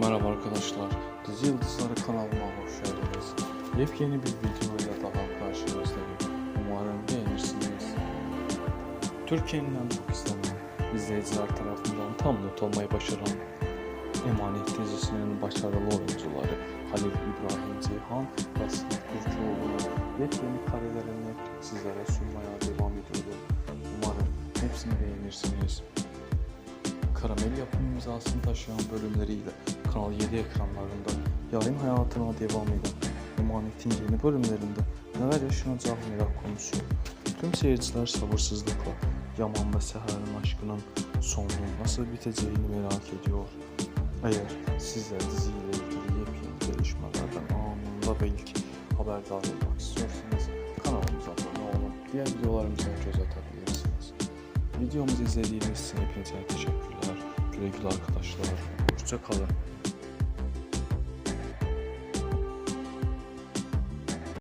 Merhaba arkadaşlar, Dizi Yıldızları kanalıma hoş geldiniz. Yepyeni bir videoyla daha karşınızdayım. Umarım beğenirsiniz. Türkiye'nin en çok izlenen izleyiciler tarafından tam not almayı başaran Emanet dizisinin başarılı oyuncuları Halil İbrahim Ceyhan ve Sırat Türkoğlu'nun yepyeni karelerini sizlere sunmaya devam ediyorum. Umarım hepsini beğenirsiniz. Karamel yapım imzasını taşıyan bölümleriyle Kanal 7 ekranlarında yayın hayatına devam eden Emanet'in yeni bölümlerinde neler yaşanacağı merak konusu. Tüm seyirciler sabırsızlıkla Yaman ve Seher'in aşkının sonunun nasıl biteceğini merak ediyor. Eğer siz de diziyle ilgili yepyeni gelişmelerden anında ilk haberdar olmak istiyorsanız kanalımıza abone olun. Diğer videolarımıza göz atabilirsiniz. Videomuzu izlediğiniz için hepinize teşekkürler. Güle güle arkadaşlar. Hoşça kalın.